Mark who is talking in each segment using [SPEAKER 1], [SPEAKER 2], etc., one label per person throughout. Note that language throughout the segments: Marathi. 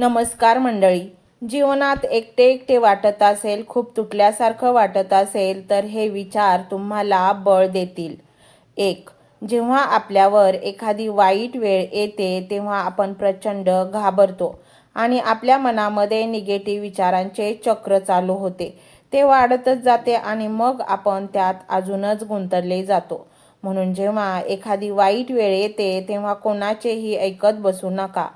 [SPEAKER 1] नमस्कार मंडळी. जीवनात एकटे एकटे वाटत असेल खूप तुटल्यासारखं वाटत असेल तर हे विचार तुम्हाला बळ देतील. एक जेव्हा आपल्यावर एखादी वाईट वेळ येते तेव्हा आपण प्रचंड घाबरतो आणि आपल्या मनामध्ये निगेटिव्ह विचारांचे चक्र चालू होते. ते वाढतच जाते आणि मग आपण त्यात अजूनच गुंतरले जातो. म्हणून जेव्हा एखादी वाईट वेळ येते तेव्हा कोणाचेही ऐकत बसू नका.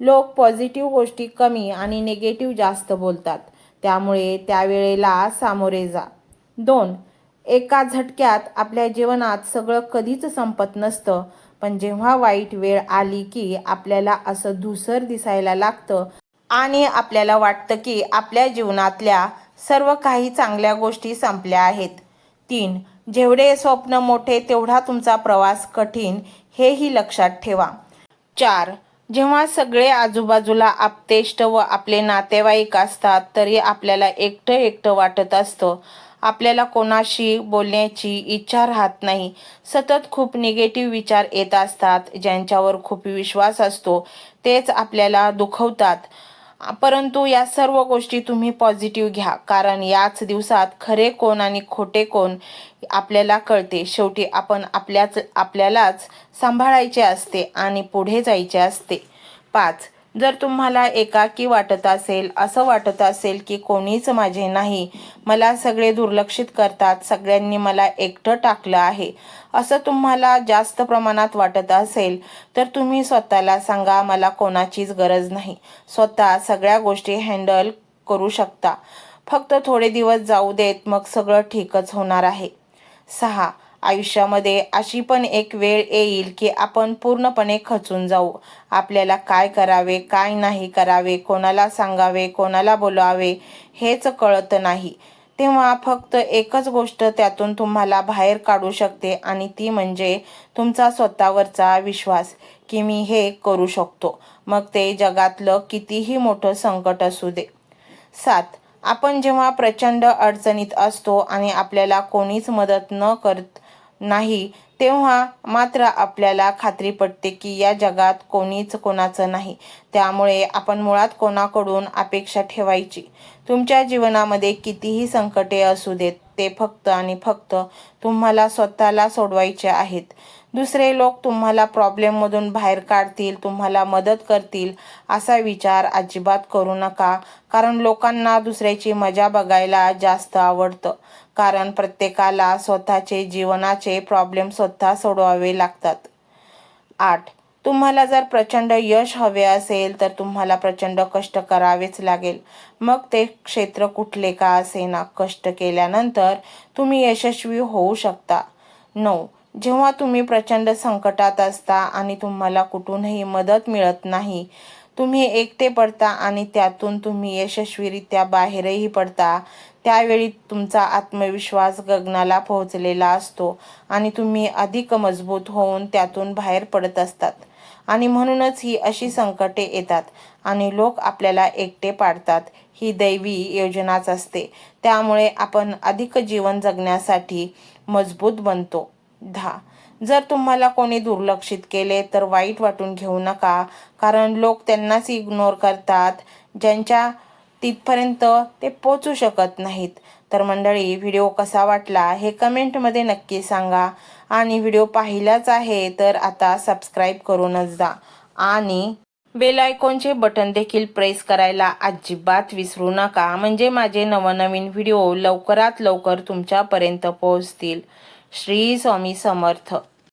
[SPEAKER 1] लोक पॉझिटिव्ह गोष्टी कमी आणि निगेटिव्ह जास्त बोलतात. त्यामुळे त्यावेळेला सामोरे जा. दोन एका झटक्यात आपल्या जीवनात सगळं कधीच संपत नसतं. पण जेव्हा वाईट वेळ आली की आपल्याला असं धुसर दिसायला लागतं आणि आपल्याला वाटतं की आपल्या जीवनातल्या सर्व काही चांगल्या गोष्टी संपल्या आहेत. तीन जेवढे स्वप्न मोठे तेवढा तुमचा प्रवास कठीण हेही लक्षात ठेवा. चार जेव्हा सगळे आजूबाजूला आपतेष्ट व आपले नातेवाईक असतात तरी आपल्याला एकटं एकटं वाटत असतं. आपल्याला कोणाशी बोलण्याची इच्छा राहत नाही. सतत खूप निगेटिव्ह विचार येत असतात ज्यांच्यावर खूप विश्वास असतो. तेच आपल्याला दुखवतात. परंतु या सर्व गोष्टी तुम्ही पॉझिटिव्ह घ्या. कारण याच दिवसात खरे कोण आणि खोटे कोण आपल्याला कळते. शेवटी आपण आपल्याच आपल्यालाच सांभाळायचे असते आणि पुढे जायचे असते. पाच जर तुम्हाला एकाकी वाटत असेल असं वाटत असेल की कोणीच माझे नाही मला सगळे दुर्लक्षित करतात सगळ्यांनी मला एकटं टाकलं आहे असं तुम्हाला जास्त प्रमाणात वाटत असेल तर तुम्ही स्वतःला सांगा मला कोणाचीच गरज नाही. स्वतः सगळ्या गोष्टी हँडल करू शकता. फक्त थोडे दिवस जाऊ देत मग सगळं ठीकच होणार आहे. सहा आयुष्यामध्ये अशी पण एक वेळ येईल की आपण पूर्णपणे खचून जाऊ. आपल्याला काय करावे काय नाही करावे कोणाला सांगावे कोणाला बोलावे हेच कळत नाही. तेव्हा फक्त एकच गोष्ट त्यातून तुम्हाला बाहेर काढू शकते आणि ती म्हणजे तुमचा स्वतःवरचा विश्वास की मी हे करू शकतो. मग ते जगातलं कितीही मोठं संकट असू दे. सात आपण जेव्हा प्रचंड अडचणीत असतो आणि आपल्याला कोणीच मदत न करत नाही तेव्हा मात्र आपल्याला खात्री पडते की या जगात कोणीच कोणाचं नाही. त्यामुळे आपण मुळात कोणाकडून अपेक्षा ठेवायची? तुमच्या जीवनामध्ये कितीही संकटे असू देत ते फक्त आणि फक्त तुम्हाला स्वतःला सोडवायचे आहेत. दुसरे लोक तुम्हाला प्रॉब्लेममधून बाहेर काढतील तुम्हाला मदत करतील असा विचार अजिबात करू नका. कारण लोकांना दुसऱ्याची मजा बघायला जास्त आवडतं. कारण प्रत्येकाला स्वतःचे जीवनाचे प्रॉब्लेम स्वतः सोडवावे लागतात. आठ. तुम्हाला जर प्रचंड यश हवे असेल तर तुम्हाला प्रचंड कष्ट करावेच लागेल. मग ते क्षेत्र कुठले का असेना कष्ट केल्यानंतर तुम्ही यशस्वी होऊ शकता. नऊ. जेव्हा तुम्ही प्रचंड संकटात असता आणि तुम्हाला कुठूनही मदत मिळत नाही तुम्ही एकटे पडता आणि त्यातून तुम्ही यशस्वीरित्या बाहेरही पडता त्यावेळी तुमचा आत्मविश्वास गगनाला पोहोचलेला असतो आणि तुम्ही अधिक मजबूत होऊन त्यातून बाहेर पडत असतात. आणि म्हणूनच ही अशी संकटे येतात आणि लोक आपल्याला एकटे पाडतात. ही दैवी योजनाच असते. त्यामुळे आपण अधिक जीवन जगण्यासाठी मजबूत बनतो. दहा जर तुम्हाला कोणी दुर्लक्षित केले तर वाईट वाटून घेऊ नका. कारण लोक त्यांनाच इग्नोर करतात. ज्यांच्या तिथपर्यंत ते पोचू शकत नाहीत. तर मंडळी व्हिडिओ कसा वाटला हे कमेंटमध्ये नक्की सांगा. आणि व्हिडिओ पाहिलाच आहे तर आता सबस्क्राईब करूनच जा. आणि बेल आयकॉनचे बटन देखील प्रेस करायला अजिबात विसरू नका. म्हणजे माझे नवनवीन व्हिडिओ लवकरात लवकर तुमच्यापर्यंत पोहोचतील. श्री स्वामी समर्थ.